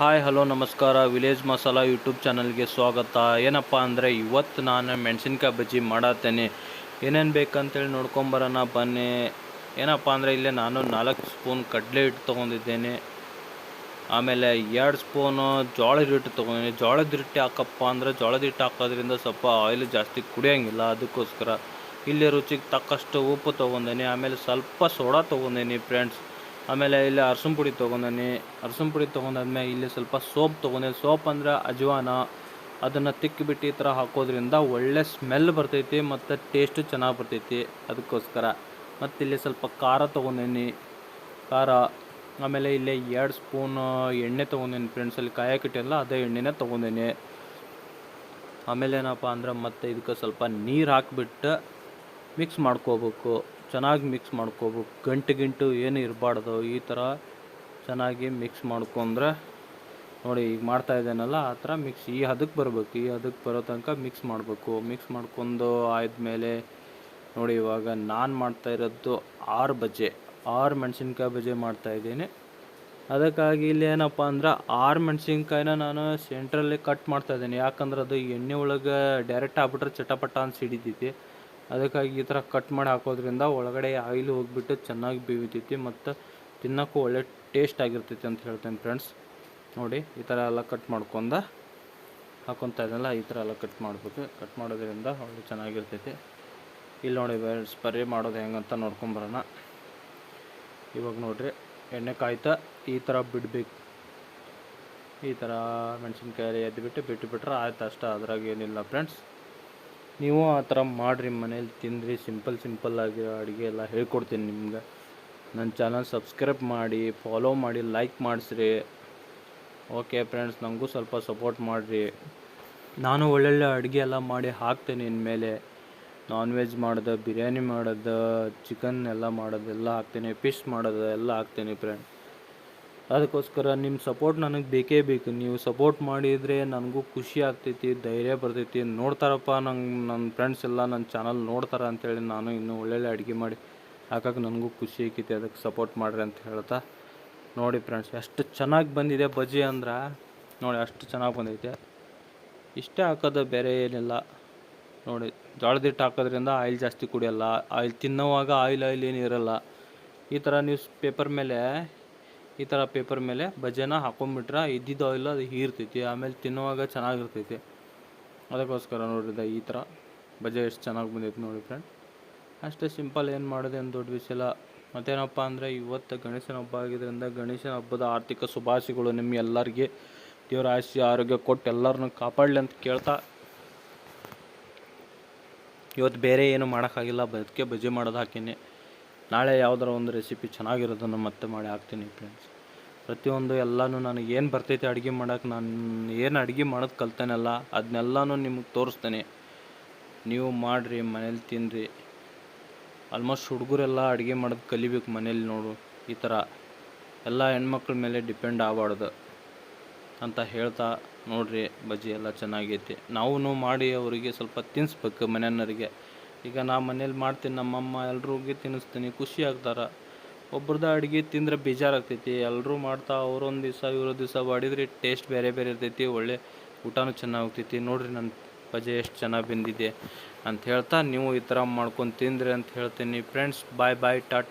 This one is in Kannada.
ಹಾಯ್, ಹಲೋ, ನಮಸ್ಕಾರ. ವಿಲೇಜ್ ಮಸಾಲ ಯೂಟ್ಯೂಬ್ ಚಾನಲ್ಗೆ ಸ್ವಾಗತ. ಏನಪ್ಪ ಅಂದರೆ ಇವತ್ತು ನಾನು ಮೆಣಸಿನ್ಕಾಯಿ ಬಜ್ಜಿ ಮಾಡತ್ತೇನೆ. ಏನೇನು ಬೇಕಂತೇಳಿ ನೋಡ್ಕೊಂಬರೋಣ ಬನ್ನಿ. ಏನಪ್ಪ ಅಂದರೆ ಇಲ್ಲೇ ನಾನು ನಾಲ್ಕು ಸ್ಪೂನ್ ಕಡಲೆ ಹಿಟ್ಟು ತೊಗೊಂಡಿದ್ದೇನೆ. ಆಮೇಲೆ ಎರಡು ಸ್ಪೂನು ಜೋಳದ ಹಿಟ್ಟು ತೊಗೊಂಡಿದ್ದೀನಿ. ಜೋಳದ ಹಿಟ್ಟು ಹಾಕಪ್ಪ ಅಂದರೆ ಜೋಳದ ಹಿಟ್ಟು ಹಾಕೋದ್ರಿಂದ ಸ್ವಲ್ಪ ಆಯಿಲ್ ಜಾಸ್ತಿ ಕುಡಿಯೋಂಗಿಲ್ಲ, ಅದಕ್ಕೋಸ್ಕರ. ಇಲ್ಲಿ ರುಚಿಗೆ ತಕ್ಕಷ್ಟು ಉಪ್ಪು ತೊಗೊಂಡೇನೆ ಆಮೇಲೆ ಸ್ವಲ್ಪ ಸೋಡಾ ತೊಗೊಂಡೇನಿ ಫ್ರೆಂಡ್ಸ್ ಆಮೇಲೆ ಇಲ್ಲಿ ಅರ್ಶಿನ ಪುಡಿ ತೊಗೊಂಡಿ ಅರ್ಶಿನ ಪುಡಿ ತೊಗೊಂಡಾದ್ಮೇಲೆ ಇಲ್ಲಿ ಸ್ವಲ್ಪ ಸೋಪ್ ತೊಗೊಂಡೆ. ಸೋಪ್ ಅಂದ್ರೆ ಅಜ್ವಾನ. ಅದನ್ನು ತಿಕ್ಕಿಬಿಟ್ಟು ಈ ಥರ ಹಾಕೋದ್ರಿಂದ ಒಳ್ಳೆ ಸ್ಮೆಲ್ ಬರ್ತೈತಿ ಮತ್ತು ಟೇಸ್ಟು ಚೆನ್ನಾಗಿ ಬರ್ತೈತಿ ಅದಕ್ಕೋಸ್ಕರ. ಮತ್ತು ಇಲ್ಲಿ ಸ್ವಲ್ಪ ಖಾರ ತೊಗೊಂಡೇನಿ. ಖಾರ. ಆಮೇಲೆ ಇಲ್ಲಿ ಎರಡು ಸ್ಪೂನ್ ಎಣ್ಣೆ ತೊಗೊಂಡೇನಿ ಫ್ರೆಂಡ್ಸ್ ಅಲ್ಲಿ. ಕಾಯಕ್ಕಿಟ್ಟೆಲ್ಲ ಅದೇ ಎಣ್ಣೆನೇ ತೊಗೊಂಡೇನಿ. ಆಮೇಲೆ ಏನಪ್ಪ ಅಂದ್ರೆ ಮತ್ತೆ ಇದಕ್ಕೆ ಸ್ವಲ್ಪ ನೀರು ಹಾಕಿಬಿಟ್ಟು ಮಿಕ್ಸ್ ಮಾಡ್ಕೋಬೇಕು. ಚೆನ್ನಾಗಿ ಮಿಕ್ಸ್ ಮಾಡ್ಕೋಬೇಕು. ಗಂಟು ಗಿಂಟು ಏನು ಇರಬಾರ್ದು, ಈ ಥರ ಚೆನ್ನಾಗಿ ಮಿಕ್ಸ್ ಮಾಡ್ಕೊಂಡ್ರೆ, ನೋಡಿ ಈಗ ಮಾಡ್ತಾ ಇದ್ದೇನಲ್ಲ, ಆ ಥರ ಮಿಕ್ಸ್ ಈ ಹದಕ್ಕೆ ಬರಬೇಕು, ಈ ಹದಕ್ಕೆ ಬರೋ ತನಕ ಮಿಕ್ಸ್ ಮಾಡಬೇಕು. ಮಿಕ್ಸ್ ಮಾಡ್ಕೊಂಡು ಆದಮೇಲೆ ನೋಡಿ ಇವಾಗ ನಾನು ಮಾಡ್ತಾ ಇರೋದು ಆರು ಬಜೆ ಆರು ಮೆಣಸಿನ್ಕಾಯಿ ಬಜೆ ಮಾಡ್ತಾ ಇದ್ದೀನಿ. ಅದಕ್ಕಾಗಿ ಇಲ್ಲಿ ಏನಪ್ಪ ಅಂದ್ರೆ ಆರು ಮೆಣಸಿನ್ಕಾಯಿನ ನಾನು ಸೆಂಟ್ರಲ್ಲಿ ಕಟ್ ಮಾಡ್ತಾ ಇದ್ದೀನಿ. ಯಾಕಂದ್ರೆ ಅದು ಎಣ್ಣೆ ಒಳಗೆ ಡೈರೆಕ್ಟ್ ಆಗ್ಬಿಟ್ರೆ ಚಟಪಟ ಅಂತ ಸಿಡಿತೈತಿ. ಅದಕ್ಕಾಗಿ ಈ ಥರ ಕಟ್ ಮಾಡಿ ಹಾಕೋದ್ರಿಂದ ಒಳಗಡೆ ಆಯಿಲ್ ಹೋಗ್ಬಿಟ್ಟು ಚೆನ್ನಾಗಿ ಬೇವಿತೈತಿ ಮತ್ತು ತಿನ್ನೋಕ್ಕೂ ಒಳ್ಳೆ ಟೇಸ್ಟ್ ಆಗಿರ್ತೈತಿ ಅಂತ ಹೇಳ್ತೇನೆ ಫ್ರೆಂಡ್ಸ್ ನೋಡಿ, ಈ ಥರ ಎಲ್ಲ ಕಟ್ ಮಾಡ್ಕೊಂಡ ಹಾಕೊತಾ ಇದೆಲ್ಲ ಈ ಥರ ಎಲ್ಲ ಕಟ್ ಮಾಡಬೇಕು ಕಟ್ ಮಾಡೋದ್ರಿಂದ ಒಳ್ಳೆ ಚೆನ್ನಾಗಿರ್ತೈತಿ. ಇಲ್ಲಿ ನೋಡಿ ಸ್ಪರೇ ಮಾಡೋದು ಹೆಂಗಂತ ನೋಡ್ಕೊಂಬರೋಣ ಇವಾಗ ನೋಡಿರಿ, ಎಣ್ಣೆ ಕಾಯ್ತಾ ಈ ಥರ ಬಿಡಬೇಕು. ಈ ಥರ ಮೆಣಸಿನ್ಕಾಯಿ ಎದ್ದುಬಿಟ್ಟು ಬಿಟ್ಟು ಬಿಟ್ರೆ ಆಯ್ತು ಅಷ್ಟೇ, ಅದ್ರಾಗ ಏನಿಲ್ಲ ಫ್ರೆಂಡ್ಸ್ ನೀವು ಆ ಥರ ಮಾಡಿರಿ ಮನೇಲಿ ತಿಂದ್ರಿ, ಸಿಂಪಲ್ ಸಿಂಪಲ್ ಆಗಿರೋ ಅಡುಗೆ ಎಲ್ಲ ಹೇಳ್ಕೊಡ್ತೀನಿ ನಿಮ್ಗೆ. ನನ್ನ ಚಾನಲ್ ಸಬ್ಸ್ಕ್ರೈಬ್ ಮಾಡಿ, ಫಾಲೋ ಮಾಡಿ, ಲೈಕ್ ಮಾಡಿಸ್ರಿ. ಓಕೆ ಫ್ರೆಂಡ್ಸ್, ನನಗೂ ಸ್ವಲ್ಪ ಸಪೋರ್ಟ್ ಮಾಡಿರಿ. ನಾನು ಒಳ್ಳೊಳ್ಳೆ ಅಡುಗೆ ಎಲ್ಲ ಮಾಡಿ ಹಾಕ್ತೇನೆ ಇನ್ಮೇಲೆ. ನಾನ್ ವೆಜ್ ಮಾಡೋದು, ಬಿರಿಯಾನಿ ಮಾಡೋದು, ಚಿಕನ್ ಎಲ್ಲ ಮಾಡೋದು, ಎಲ್ಲ ಹಾಕ್ತೇನೆ, ಫಿಶ್ ಮಾಡೋದು ಎಲ್ಲ ಹಾಕ್ತೇನೆ ಫ್ರೆಂಡ್ ಅದಕ್ಕೋಸ್ಕರ ನಿಮ್ಮ ಸಪೋರ್ಟ್ ನನಗೆ ಬೇಕೇ ಬೇಕು. ನೀವು ಸಪೋರ್ಟ್ ಮಾಡಿದರೆ ನನಗೂ ಖುಷಿ ಆಗ್ತೈತಿ, ಧೈರ್ಯ ಬರ್ತೈತಿ. ನೋಡ್ತಾರಪ್ಪ ನಂಗೆ ನನ್ನ ಫ್ರೆಂಡ್ಸ್ ಎಲ್ಲ ನನ್ನ ಚಾನಲ್ ನೋಡ್ತಾರೆ ಅಂತೇಳಿ ನಾನು ಇನ್ನೂ ಒಳ್ಳೊಳ್ಳೆ ಅಡುಗೆ ಮಾಡಿ ಹಾಕಕ್ಕೆ ನನಗೂ ಖುಷಿ ಆಕೈತಿ. ಅದಕ್ಕೆ ಸಪೋರ್ಟ್ ಮಾಡಿರಿ ಅಂತ ಹೇಳ್ತಾ ನೋಡಿ ಫ್ರೆಂಡ್ಸ್ ಎಷ್ಟು ಚೆನ್ನಾಗಿ ಬಂದಿದೆ ಬಜ್ಜಿ ಅಂದ್ರೆ. ನೋಡಿ ಅಷ್ಟು ಚೆನ್ನಾಗಿ ಬಂದೈತೆ. ಇಷ್ಟೇ ಹಾಕೋದು ಬೇರೆ ಏನಿಲ್ಲ. ನೋಡಿ ಜೋಳದ ಹಿಟ್ಟು ಹಾಕೋದ್ರಿಂದ ಆಯಿಲ್ ಜಾಸ್ತಿ ಕುಡಿಯಲ್ಲ. ಆಯಿಲ್ ತಿನ್ನೋವಾಗ ಆಯಿಲ್ ಆಯಿಲ್ ಏನು ಇರೋಲ್ಲ. ಈ ಥರ ನ್ಯೂಸ್ ಪೇಪರ್ ಮೇಲೆ ಈ ಥರ ಪೇಪರ್ ಮೇಲೆ ಬಜ್ಜೆನ ಹಾಕೊಂಡ್ಬಿಟ್ರೆ ಇದ್ದಿದ್ದು ಆಯಿಲ್ ಅದು ಹೀರ್ತೈತಿ, ಆಮೇಲೆ ತಿನ್ನುವಾಗ ಚೆನ್ನಾಗಿರ್ತೈತಿ. ಅದಕ್ಕೋಸ್ಕರ ನೋಡಿದ ಈ ಥರ ಬಜ್ಜೆ ಎಷ್ಟು ಚೆನ್ನಾಗಿ ಬಂದೈತಿ ನೋಡಿ ಫ್ರೆಂಡ್ ಅಷ್ಟೇ ಸಿಂಪಲ್ ಏನು ಮಾಡೋದು ಏನು ದೊಡ್ಡ ವಿಷಯ ಮತ್ತೇನಪ್ಪ ಅಂದರೆ ಇವತ್ತು ಗಣೇಶನ ಹಬ್ಬ ಆಗಿದ್ದರಿಂದ ಗಣೇಶನ ಹಬ್ಬದ ಆರ್ಥಿಕ ಶುಭಾಶಯಗಳು ನಿಮ್ಮ ಎಲ್ಲರಿಗೆ. ದೇವರ ಆಶಿ, ಆರೋಗ್ಯ ಕೊಟ್ಟು ಎಲ್ಲರನ್ನೂ ಕಾಪಾಡಲಿ ಅಂತ ಕೇಳ್ತಾ. ಇವತ್ತು ಬೇರೆ ಏನು ಮಾಡೋಕ್ಕಾಗಿಲ್ಲ, ಬದುಕೆ ಬಜೆ ಮಾಡೋದು ಹಾಕೀನಿ. ನಾಳೆ ಯಾವ್ದಾರ ಒಂದು ರೆಸಿಪಿ ಚೆನ್ನಾಗಿರೋದನ್ನು ಮತ್ತೆ ಮಾಡಿ ಹಾಕ್ತೀನಿ ಫ್ರೆಂಡ್ಸ್ ಪ್ರತಿಯೊಂದು ಎಲ್ಲನೂ ನನಗೆ ಏನು ಬರ್ತೈತೆ ಅಡುಗೆ ಮಾಡೋಕ್ಕೆ ನಾನು ಏನು ಅಡುಗೆ ಮಾಡೋದು ಕಲ್ತೇನಲ್ಲ ಅದನ್ನೆಲ್ಲನೂ ನಿಮಗೆ ತೋರಿಸ್ತೇನೆ. ನೀವು ಮಾಡಿರಿ, ಮನೇಲಿ ತಿನ್ನಿರಿ ಆಲ್ಮೋಸ್ಟ್ ಹುಡುಗರೆಲ್ಲ ಅಡುಗೆ ಮಾಡೋದು ಕಲಿಬೇಕು ಮನೇಲಿ ನೋಡು, ಈ ಥರ ಎಲ್ಲ ಹೆಣ್ಮಕ್ಳ ಮೇಲೆ ಡಿಪೆಂಡ್ ಆಗಬಾರ್ದು ಅಂತ ಹೇಳ್ತಾ ನೋಡಿರಿ ಬಜ್ಜಿ ಎಲ್ಲ ಚೆನ್ನಾಗೈತಿ. ನಾವು ಮಾಡಿ ಅವರಿಗೆ ಸ್ವಲ್ಪ ತಿನ್ನಿಸ್ಬೇಕು ಮನೆಯವರಿಗೆ. ಈಗ ನಾ ಮನೇಲಿ ಮಾಡ್ತೀನಿ, ನಮ್ಮಮ್ಮ ಎಲ್ರಿಗೂ ತಿನ್ನಿಸ್ತೀನಿ, ಖುಷಿ ಆಗ್ತಾರೆ. ಒಬ್ರದ ಅಡುಗೆ ತಿಂದರೆ ಬೇಜಾರಾಗ್ತೈತಿ. ಎಲ್ಲರೂ ಮಾಡ್ತಾ ಅವರೊಂದು ದಿವಸ ಇವ್ರ ದಿವಸ ಮಾಡಿದ್ರೆ ಟೇಸ್ಟ್ ಬೇರೆ ಬೇರೆ ಇರ್ತೈತಿ, ಒಳ್ಳೆ ಊಟನೂ ಚೆನ್ನಾಗ್ತೈತಿ ನೋಡ್ರಿ ನನ್ನ ಬಜೆ ಎಷ್ಟು ಚೆನ್ನಾಗಿ ಬಂದಿದೆ ಅಂತ ಹೇಳ್ತಾ, ನೀವು ಈ ಥರ ಮಾಡ್ಕೊಂಡು ತಿಂದ್ರಿ ಅಂತ ಹೇಳ್ತೀನಿ. Friends bye bye tata.